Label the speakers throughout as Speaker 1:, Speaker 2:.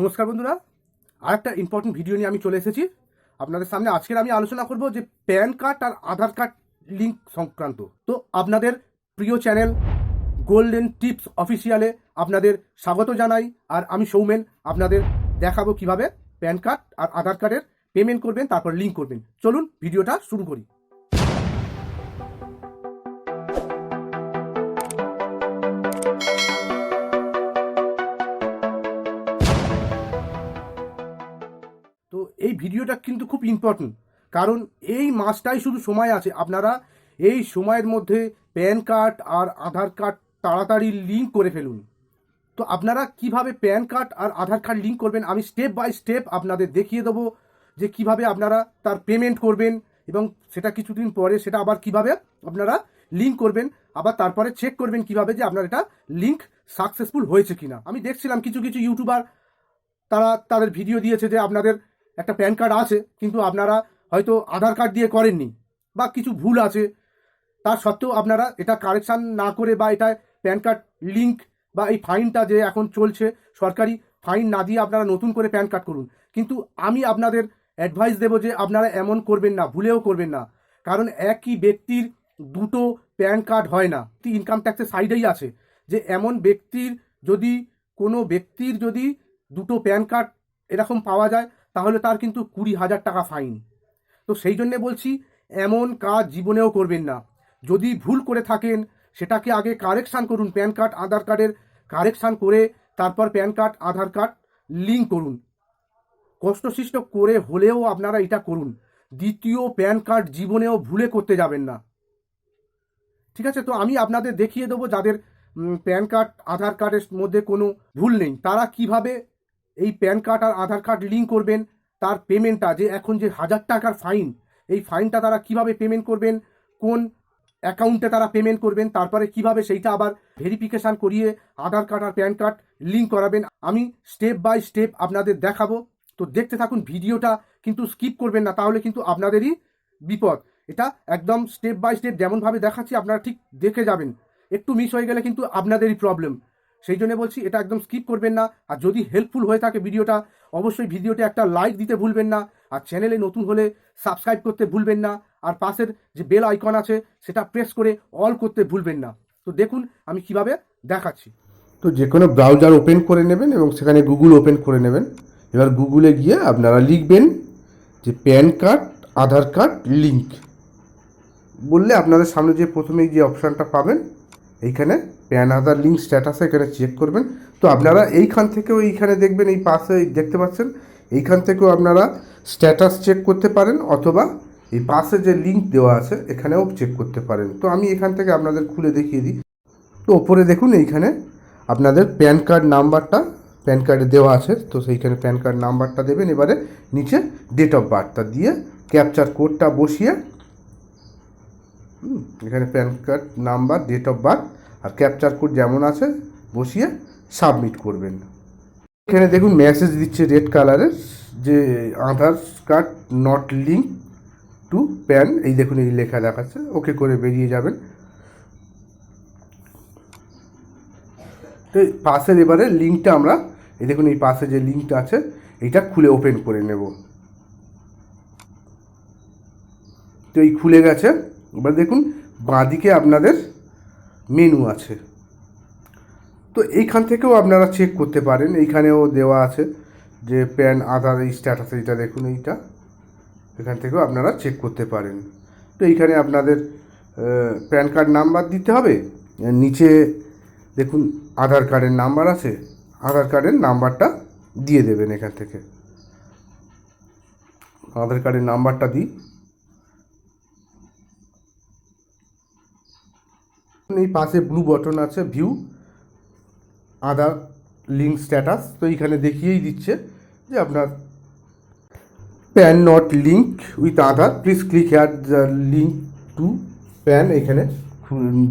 Speaker 1: নমস্কার বন্ধুরা। আর একটা ইম্পর্টেন্ট ভিডিও নিয়ে আমি চলে এসেছি। আপনাদের সামনে আজকের আমি আলোচনা করব যে প্যান কার্ড আর আধার কার্ড লিঙ্ক সংক্রান্ত। তো আপনাদের প্রিয় চ্যানেল গোল্ডেন টিপস অফিসিয়ালে আপনাদের স্বাগত জানাই। আর আমি সৌমেন, আপনাদের দেখাবো কীভাবে প্যান কার্ড আর আধার কার্ডের পেমেন্ট করবেন, তারপর লিঙ্ক করবেন। চলুন ভিডিওটা শুরু করি। ভিডিওটা কিন্তু খুব ইম্পর্টেন্ট কারণ এই মাসটাই শুধু সময় আছে। আপনারা এই সময়ের মধ্যে প্যান কার্ড আর আধার কার্ড তাড়াতাড়ি লিঙ্ক করে ফেলুন। তো আপনারা কীভাবে প্যান কার্ড আর আধার কার্ড লিঙ্ক করবেন, আমি স্টেপ বাই স্টেপ আপনাদের দেখিয়ে দেবো যে কীভাবে আপনারা তার পেমেন্ট করবেন এবং সেটা কিছুদিন পরে সেটা আবার কীভাবে আপনারা লিঙ্ক করবেন, আবার তারপরে চেক করবেন কীভাবে যে আপনার এটা লিঙ্ক সাকসেসফুল হয়েছে কিনা। আমি দেখছিলাম কিছু কিছু ইউটিউবার তারা তাদের ভিডিও দিয়েছে যে আপনাদের একটা প্যান কার্ড আছে, কিন্তু আপনারা হয়তো আধার কার্ড দিয়ে করেননি বা কিছু ভুল আছে। তার সত্ত্বেও আপনারা এটা কারেকশান না করে বা এটা প্যান কার্ড লিঙ্ক বা এই ফাইনটা যে এখন চলছে সরকারি ফাইন না দিয়ে আপনারা নতুন করে প্যান কার্ড করুন। কিন্তু আমি আপনাদের অ্যাডভাইস দেবো যে আপনারা এমন করবেন না, ভুলেও করবেন না। কারণ একই ব্যক্তির দুটো প্যান কার্ড হয় না। ইনকাম ট্যাক্সের সাইডেই আছে যে এমন ব্যক্তির যদি, কোনো ব্যক্তির যদি দুটো প্যান কার্ড এরকম পাওয়া যায় তাহলে তার কিন্তু কুড়ি হাজার টাকা ফাইন তো সেই জন্যে বলছি, এমন কাজ জীবনেও করবেন না। যদি ভুল করে থাকেন, সেটাকে আগে কারেকশান করুন, প্যান কার্ড, আধার কার্ডের কারেকশান করে তারপর PAN card, Aadhaar card link করুন। কষ্টসৃষ্ট করে হলেও আপনারা এটা করুন। দ্বিতীয় প্যান কার্ড জীবনেও ভুলে করতে যাবেন না। ঠিক আছে? তো আমি আপনাদের দেখিয়ে দেবো যাদের প্যান কার্ড, আধার কার্ডের মধ্যে কোনো ভুল নেই। তারা কীভাবে এই প্যান কার্ড আর আধার কার্ড লিঙ্ক করবেন, তার পেমেন্টটা যে এখন যে হাজার টাকার ফাইন এই ফাইনটা তারা কীভাবে পেমেন্ট করবেন, কোন অ্যাকাউন্টে তারা পেমেন্ট করবেন, তারপরে কীভাবে সেইটা আবার ভেরিফিকেশান করিয়ে আধার কার্ড আর প্যান কার্ড লিঙ্ক করাবেন, আমি স্টেপ বাই স্টেপ আপনাদের দেখাবো। তো দেখতে থাকুন ভিডিওটা, কিন্তু স্কিপ করবেন না, তাহলে কিন্তু আপনাদেরই বিপদ। এটা একদম স্টেপ বাই স্টেপ যেমনভাবে দেখাচ্ছি, আপনারা ঠিক দেখে যাবেন। একটু মিস হয়ে গেলে কিন্তু আপনাদেরই প্রবলেম সেই জন্য বলছি, এটা একদম স্কিপ করবেন না। আর যদি হেল্পফুল হয়ে থাকে ভিডিওটা, অবশ্যই ভিডিওতে একটা লাইক দিতে ভুলবেন না। আর চ্যানেলে নতুন হলে সাবস্ক্রাইব করতে ভুলবেন না। আর পাশের যে বেল আইকন আছে, সেটা প্রেস করে অল করতে ভুলবেন না। তো দেখুন, আমি কীভাবে দেখাচ্ছি।
Speaker 2: তো যে কোনো ব্রাউজার ওপেন করে নেবেন এবং সেখানে গুগল ওপেন করে নেবেন। এবার গুগলে গিয়ে আপনারা লিখবেন যে PAN card Aadhaar card link বললে আপনাদের সামনে যে প্রথমেই যে অপশানটা পাবেন, এইখানে প্যান আধার লিঙ্ক স্ট্যাটাসে এখানে চেক করবেন। তো আপনারা এইখান থেকেও এইখানে দেখবেন, এই পাশে দেখতে পাচ্ছেন, এইখান থেকেও আপনারা স্ট্যাটাস চেক করতে পারেন অথবা এই পাশে যে লিঙ্ক দেওয়া আছে, এখানেও চেক করতে পারেন। তো আমি এখান থেকে আপনাদের খুলে দেখিয়ে দিই। তো ওপরে দেখুন, এইখানে আপনাদের প্যান কার্ড নাম্বারটা, প্যান কার্ডে দেওয়া আছে, তো সেইখানে প্যান কার্ড নাম্বারটা দেবেন। এবারে নিচে ডেট অফ বার্থটা দিয়ে ক্যাপচার কোডটা বসিয়ে এখানে PAN card number date of birth R capture code যেমন আছে, বসিয়ে সাবমিট করবেন। এখানে দেখুন মেসেজ দিচ্ছে রেড কালারের যে Aadhaar card not link to PAN এই দেখুন এই লেখা দেখাচ্ছে ওকে করে বেরিয়ে যাবেন। তো পাশের এবারে লিঙ্কটা আমরা, এই দেখুন এই পাশে যে লিঙ্কটা আছে, এইটা খুলে ওপেন করে নেব। তো এই খুলে গেছে, এবার দেখুন বাঁদিকে আপনাদের মেনু আছে। তো এইখান থেকেও আপনারা চেক করতে পারেন। এইখানেও দেওয়া আছে যে প্যান আধার, এই স্ট্যাটাস এইটা দেখুন, এইটা। এখান থেকেও আপনারা চেক করতে পারেন। তো এইখানে আপনাদের প্যান কার্ড নাম্বার দিতে হবে। নিচে দেখুন, আধার কার্ডের নাম্বার আছে। আধার কার্ডের নাম্বারটা দিয়ে দেবেন এখান থেকে। আধার কার্ডের নাম্বারটা দিই। এই পাশে ব্লু বটন আছে ভিউ আধার লিঙ্ক স্ট্যাটাস তো এইখানে দেখিয়েই দিচ্ছে যে আপনার PAN not link with Aadhaar please click here the link to PAN এখানে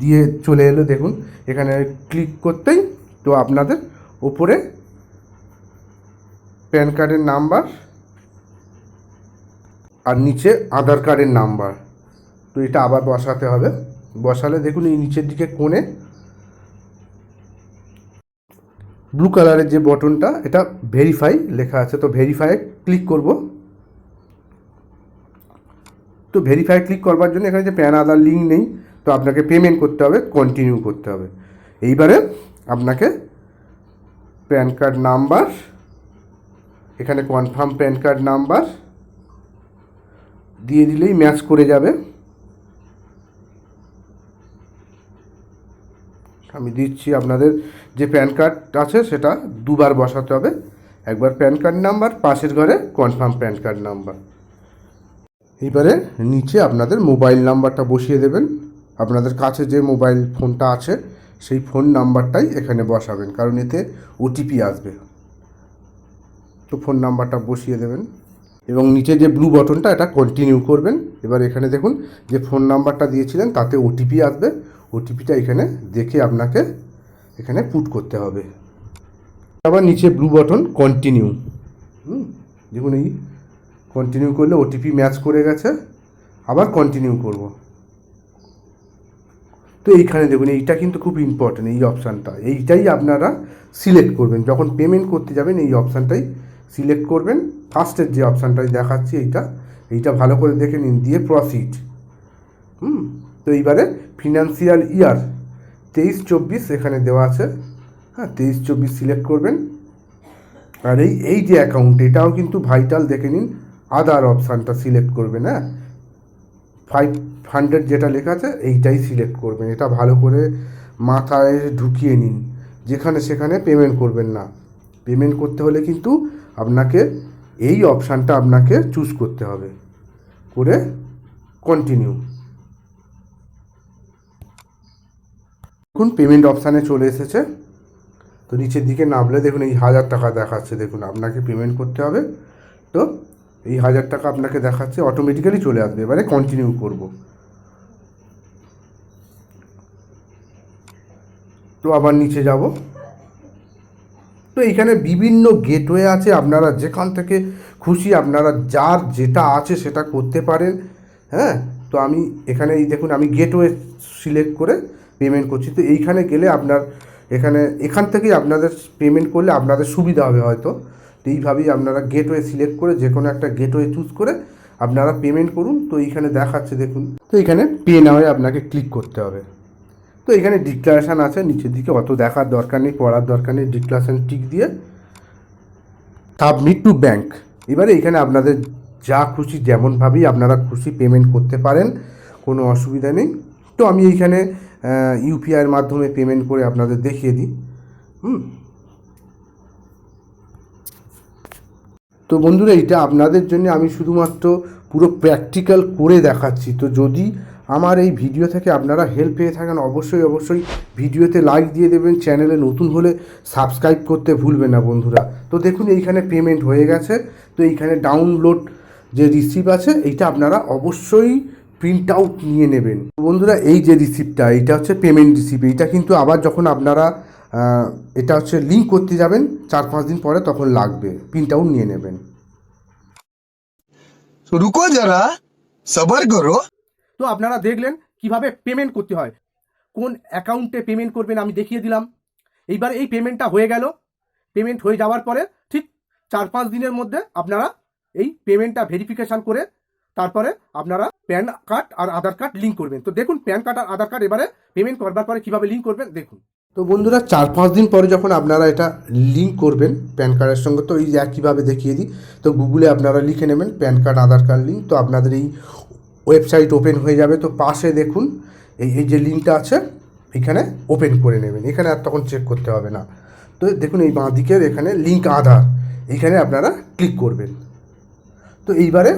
Speaker 2: দিয়ে চলে এলো, দেখুন, এখানে ক্লিক করতেই তো আপনাদের ওপরে প্যান কার্ডের নাম্বার আর নিচে আধার কার্ডের নাম্বার তো এটা আবার বসাতে হবে। বসালে দেখুন এই নিচের দিকে কোণে
Speaker 1: ব্লু কালারের যে বটনটা এটা ভেরিফাই লেখা আছে। তো ভেরিফাই ক্লিক করব। তো ভেরিফাই ক্লিক করবার জন্য এখানে যে প্যান আধার লিঙ্ক নেই, তো আপনাকে পেমেন্ট করতে হবে কন্টিনিউ করতে হবে। এইবারে আপনাকে প্যান কার্ড নাম্বার এখানে কনফার্ম প্যান কার্ড নাম্বার দিয়ে দিলেই ম্যাচ করে যাবে। আমি দিচ্ছি আপনাদের যে প্যান কার্ড আছে সেটা দুবার বসাতে হবে। একবার প্যান কার্ড নাম্বার, পাশের ঘরে কনফার্ম প্যান কার্ড নাম্বার। এবারে নিচে আপনাদের মোবাইল নাম্বারটা বসিয়ে দেবেন। আপনাদের কাছে যে মোবাইল ফোনটা আছে, সেই ফোন নাম্বারটাই এখানে বসাবেন, কারণ এতে ওটিপি আসবে। তো ফোন নাম্বারটা বসিয়ে দেবেন। এবং নিচে যে ব্লু বটনটা এটা কন্টিনিউ করবেন। এবার এখানে দেখুন যে ফোন নাম্বারটা দিয়েছিলেন, তাতে ওটিপি আসবে। ওটিপিটা এখানে দেখে আপনাকে এখানে পুট করতে হবে। আবার নিচে ব্লু বটন কন্টিনিউ হুম, দেখুন এই কন্টিনিউ করলে ওটিপি ম্যাচ করে গেছে, আবার কন্টিনিউ করব। তো এইখানে দেখুন, এইটা কিন্তু খুব ইম্পর্টেন্ট এই অপশানটা এইটাই আপনারা সিলেক্ট করবেন। যখন পেমেন্ট করতে যাবেন, এই অপশানটাই সিলেক্ট করবেন। ফার্স্টের যে অপশানটাই দেখাচ্ছি, এইটা এইটা ভালো করে দেখে নিন, দিয়ে প্রসিড হুম তো এইবারে ফিনান্সিয়াল ইয়ার তেইশ চব্বিশ এখানে দেওয়া আছে। হ্যাঁ তেইশ চব্বিশ সিলেক্ট করবেন। আর এই এই যে অ্যাকাউন্ট এটাও কিন্তু ভাইটাল দেখে নিন আদার অপশানটা সিলেক্ট করবেন হ্যাঁ? ফাইভ হান্ড্রেড যেটা লেখা আছে, এইটাই সিলেক্ট করবেন। এটা ভালো করে মাথায় ঢুকিয়ে নিন। যেখানে সেখানে পেমেন্ট করবেন না। পেমেন্ট করতে হলে কিন্তু আপনাকে এই অপশানটা আপনাকে চুজ করতে হবে। করে কন্টিনিউ দেখুন পেমেন্ট অপশানে চলে এসেছে। তো নিচের দিকে নামলে দেখুন, এই হাজার টাকা দেখাচ্ছে। দেখুন, আপনাকে পেমেন্ট করতে হবে। তো এই হাজার টাকা আপনাকে দেখাচ্ছে অটোমেটিক্যালি চলে আসবে। এবারে কন্টিনিউ করব। তো আবার নিচে যাব। তো এখানে বিভিন্ন গেটওয়ে আছে। আপনারা যেখান থেকে খুশি, আপনারা যার যেটা আছে সেটা করতে পারেন। হ্যাঁ? তো আমি এখানে এই দেখুন, আমি গেটওয়ে সিলেক্ট করে পেমেন্ট করছি। তো এইখানে গেলে আপনার এখানে, এখান থেকেই আপনাদের পেমেন্ট করলে আপনাদের সুবিধা হবে হয়তো। তো এইভাবেই আপনারা গেটওয়ে সিলেক্ট করে যে কোনো একটা গেটওয়ে চুজ করে আপনারা পেমেন্ট করুন। তো এইখানে দেখাচ্ছে দেখুন। তো এখানে পে নাও আপনাকে ক্লিক করতে হবে। তো এখানে ডিক্লারেশান আছে, নিচের দিকে অত দেখার দরকার নেই, পড়ার দরকার নেই ডিক্লারেশান টিক দিয়ে। সাবমিট টু ব্যাংক এবারে এখানে আপনাদের যা খুশি যেমনভাবেই আপনারা খুশি পেমেন্ট করতে পারেন, কোনো অসুবিধা নেই। তো আমি এইখানে ইউপিআইয়ের মাধ্যমে পেমেন্ট করে আপনাদের দেখিয়ে দিই। হুম। তো বন্ধুরা এটা আপনাদের জন্য আমি শুধুমাত্র পুরো প্র্যাকটিক্যাল করে দেখাচ্ছি। তো যদি আমার এই ভিডিও থেকে আপনারা হেল্প পেয়ে থাকেন, অবশ্যই অবশ্যই ভিডিওতে লাইক দিয়ে দেবেন চ্যানেলে নতুন হলে সাবস্ক্রাইব করতে ভুলবেন না বন্ধুরা। তো দেখুন, এইখানে পেমেন্ট হয়ে গেছে। তো এইখানে ডাউনলোড যে রিসিভ আছে, এইটা আপনারা অবশ্যই প্রিন্ট আউট নিয়ে নেবেন। বন্ধুরা এই যে রিসিপ্টটা এটা হচ্ছে পেমেন্ট রিসিপ্ট এটা কিন্তু আবার যখন আপনারা এটা হচ্ছে লিঙ্ক করতে যাবেন চার পাঁচ দিন পরে তখন লাগবে প্রিন্ট আউট নিয়ে নেবেন।
Speaker 3: রুকো যারা সবার করো।
Speaker 4: তো আপনারা দেখলেন কীভাবে পেমেন্ট করতে হয়। কোন অ্যাকাউন্টে পেমেন্ট করবেন আমি দেখিয়ে দিলাম। এইবার এই পেমেন্টটা হয়ে গেল। পেমেন্ট হয়ে যাওয়ার পরে ঠিক চার পাঁচ দিনের মধ্যে আপনারা এই পেমেন্টটা ভেরিফিকেশান করে তারপরে আপনারা প্যান কার্ড আর আধার কার্ড লিঙ্ক করবেন। তো দেখুন, প্যান কার্ড আর আধার কার্ড এবারে পেমেন্ট করবার পরে কীভাবে লিঙ্ক করবেন, দেখুন।
Speaker 1: তো বন্ধুরা, চার পাঁচ দিন পরে যখন আপনারা এটা লিঙ্ক করবেন প্যান কার্ডের সঙ্গে, তো এই একইভাবে দেখিয়ে দিই, তো গুগলে আপনারা লিখে নেবেন PAN card, Aadhaar card link, তো আপনাদের এই ওয়েবসাইট ওপেন হয়ে যাবে। তো পাশে দেখুন, এই এই যে লিঙ্কটা আছে, এখানে ওপেন করে নেবেন। এখানে আর তখন চেক করতে হবে না। তো দেখুন, এই বাঁ দিকের এখানে লিঙ্ক আধার এইখানে আপনারা ক্লিক করবেন। তো এইবারে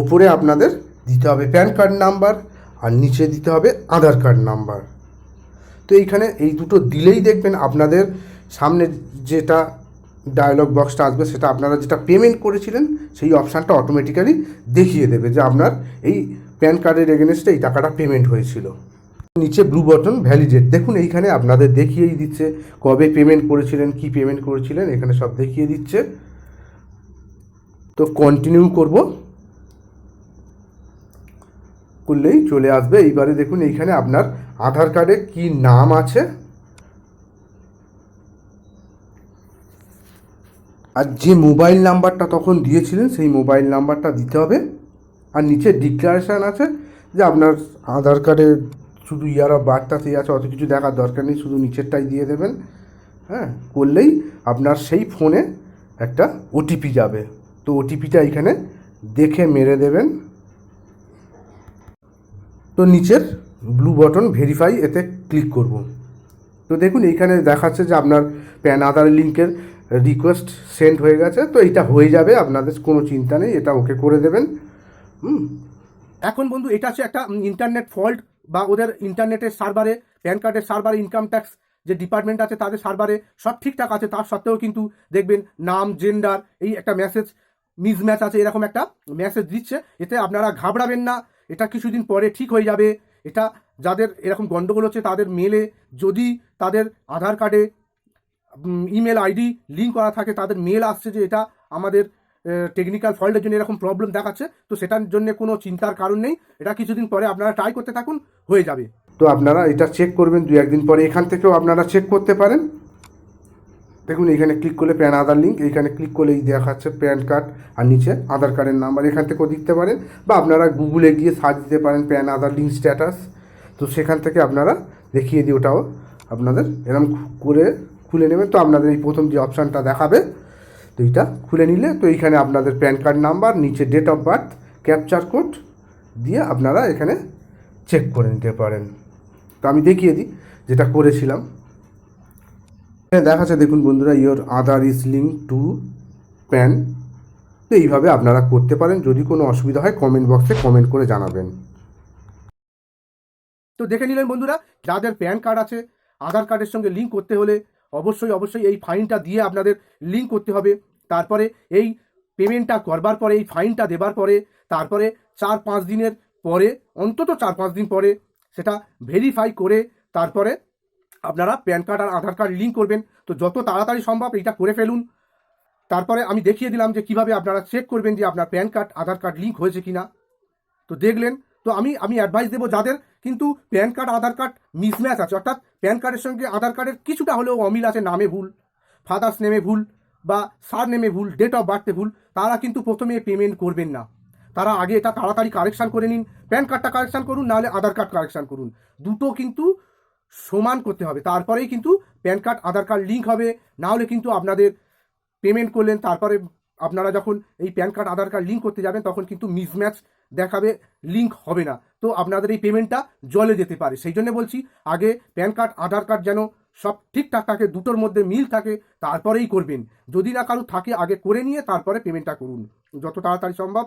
Speaker 1: ওপরে আপনাদের দিতে হবে প্যান কার্ড নাম্বার আর নিচে দিতে হবে আধার কার্ড নাম্বার। তো এইখানে এই দুটো দিলেই দেখবেন আপনাদের সামনে যেটা ডায়লগ বক্সটা আসবে সেটা আপনারা যেটা পেমেন্ট করেছিলেন সেই অপশানটা অটোমেটিক্যালি দেখিয়ে দেবে যে আপনার এই প্যান কার্ডের এগেনস্টে এই টাকাটা পেমেন্ট হয়েছিল। নিচে ব্লু বটন ভ্যালিডেট দেখুন এইখানে আপনাদের দেখিয়েই দিচ্ছে কবে পেমেন্ট করেছিলেন, কি পেমেন্ট করেছিলেন, এখানে সব দেখিয়ে দিচ্ছে। তো কন্টিনিউ করব। করলেই চলে আসবে। এইবারে দেখুন এইখানে আপনার আধার কার্ডে কি নাম আছে।
Speaker 5: আর যে মোবাইল নাম্বারটা তখন দিয়েছিলেন, সেই মোবাইল নাম্বারটা দিতে হবে। আর নিচে ডিক্লারেশান আছে যে আপনার আধার কার্ডে শুধু ইয়ার অফ বার্থটা বার্থটাতেই আছে, অত কিছু দেখার দরকার নেই, শুধু নিচেরটাই দিয়ে দেবেন। হ্যাঁ করলেই আপনার সেই ফোনে একটা ওটিপি যাবে। তো ওটিপিটা এখানে দেখে মেরে দেবেন। তো নিচের ব্লু বটন ভেরিফাই এতে ক্লিক করব। তো দেখুন, এইখানে দেখাচ্ছে যে আপনার প্যান আধার লিঙ্কের রিকোয়েস্ট সেন্ড হয়ে গেছে, তো এটা হয়ে যাবে, আপনাদের কোনো চিন্তা নেই, এটা ওকে করে দেবেন। হুম?
Speaker 1: এখন বন্ধু, এটা হচ্ছে একটা ইন্টারনেট ফল্ট বা ওদের ইন্টারনেটের সার্ভারে প্যান কার্ডের সার্ভারে ইনকাম ট্যাক্স যে ডিপার্টমেন্ট আছে, তাদের সার্ভারে সব ঠিকঠাক আছে, তার সত্ত্বেও কিন্তু দেখবেন নাম জেন্ডার এই একটা মেসেজ মিসম্যাচ আছে, এরকম একটা মেসেজ দিচ্ছে, এতে আপনারা ঘাবড়াবেন না এটা কিছুদিন পরে ঠিক হয়ে যাবে। এটা যাদের এরকম গণ্ডগোল হচ্ছে, তাদের মেলে। যদি তাদের আধার কার্ডে ইমেল আইডি লিঙ্ক করা থাকে, তাদের মেল আসছে যে এটা আমাদের টেকনিক্যাল ফল্টের জন্য এরকম প্রবলেম দেখাচ্ছে, তো সেটার জন্য কোনো চিন্তার কারণ নেই। এটা কিছুদিন পরে আপনারা ট্রাই করতে থাকুন, হয়ে যাবে।
Speaker 5: তো আপনারা এটা চেক করবেন দু একদিন পরে এখান থেকেও আপনারা চেক করতে পারেন। দেখুন এখানে ক্লিক করলে প্যান আধার লিঙ্ক এইখানে ক্লিক করলেই দেখাচ্ছে প্যান কার্ড আর নিচে আধার কার্ডের নাম্বার এখান থেকেও দিতে পারেন। বা আপনারা গুগলে গিয়ে সার্চ দিতে পারেন প্যান আধার লিঙ্ক স্ট্যাটাস তো সেখান থেকে আপনারা দেখিয়ে দিই ওটাও আপনাদের এরকম করে খুলে নেবেন। তো আপনাদের এই প্রথম যে অপশানটা দেখাবে, তো এইটা খুলে নিলে, তো এইখানে আপনাদের প্যান কার্ড নাম্বার নিচে date of birth capture code দিয়ে আপনারা এখানে চেক করে নিতে পারেন। তো আমি দেখিয়ে দিই, যেটা করেছিলাম। এখানে দেখাচ্ছে, দেখুন বন্ধুরা your Aadhaar is link to PAN তো এইভাবে আপনারা করতে পারেন, যদি কোনো অসুবিধা হয় কমেন্ট বক্সে কমেন্ট করে জানাবেন।
Speaker 1: তো দেখে নিলেন বন্ধুরা, যাদের প্যান কার্ড আছে আধার কার্ডের সঙ্গে লিঙ্ক করতে হলে অবশ্যই অবশ্যই এই ফাইনটা দিয়ে আপনাদের লিঙ্ক করতে হবে। তারপরে এই পেমেন্টটা করবার পরে, এই ফাইনটা দেবার পরে, তারপরে চার পাঁচ দিনের পরে, অন্তত চার পাঁচ দিন পরে, সেটা ভেরিফাই করে, তারপরে আপনারা প্যান কার্ড আর আধার কার্ড লিঙ্ক করবেন। তো যত তাড়াতাড়ি সম্ভব এটা করে ফেলুন। তারপরে আমি দেখিয়ে দিলাম যে কীভাবে আপনারা চেক করবেন যে আপনার PAN card, Aadhaar card link হয়েছে কি না তো দেখলেন, তো আমি আমি অ্যাডভাইস দেবো যাদের, কিন্তু PAN card, Aadhaar card mismatch আছে। অর্থাৎ প্যান কার্ডের সঙ্গে আধার কার্ডের কিছুটা হলেও অমিল আছে, নামে ভুল ফাদার্স নেমে ভুল বা সার নেমে ভুল ডেট অফ বার্থে ভুল, তারা কিন্তু প্রথমে পেমেন্ট করবেন না। তারা আগে এটা তাড়াতাড়ি কারেকশান করে নিন। প্যান কার্ডটা কারেকশান করুন, নাহলে আধার কার্ড কারেকশান করুন। দুটো কিন্তু সমান করতে হবে। তারপরেই কিন্তু PAN card, Aadhaar card link হবে। না হলে কিন্তু আপনাদের পেমেন্ট করলেন, তারপরে আপনারা যখন এই PAN card, Aadhaar card link করতে যাবেন, তখন কিন্তু মিসম্যাচ দেখাবে লিঙ্ক হবে না। তো আপনাদের এই পেমেন্টটা জলে যেতে পারে। সেই জন্য বলছি, আগে প্যান কার্ড, আধার কার্ড যেন সব ঠিকঠাক থাকে, দুটোর মধ্যে মিল থাকে, তারপরেই করবেন। যদি না কারও থাকে, আগে করে নিয়ে তারপরে পেমেন্টটা করুন। যত তাড়াতাড়ি সম্ভব।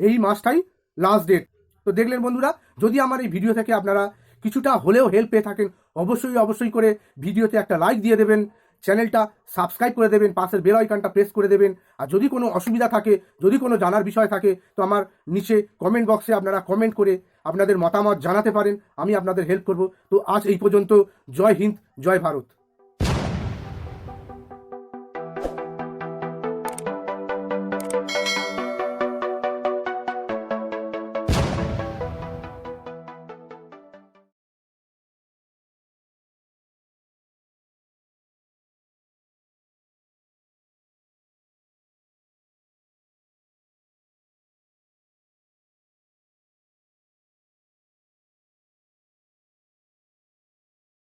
Speaker 1: এই মাসটাই লাস্ট ডেট তো দেখলেন বন্ধুরা, যদি আমার এই ভিডিও থেকে আপনারা কিছুটা হলেও হেল্প পেয়ে থাকেন, অবশ্যই অবশ্যই করে ভিডিওতে একটা লাইক দিয়ে দেবেন, চ্যানেলটা সাবস্ক্রাইব করে দেবেন, পাশের বেল আইকনটা প্রেস করে দেবেন, আর যদি কোনো অসুবিধা থাকে, যদি কোনো জানার বিষয় থাকে, তো আমার নিচে কমেন্ট বক্সে আপনারা কমেন্ট করে আপনাদের মতামত জানাতে পারেন, আমি আপনাদের হেল্প করব। তো আজ এই পর্যন্ত, জয় হিন্দ, জয় ভারত।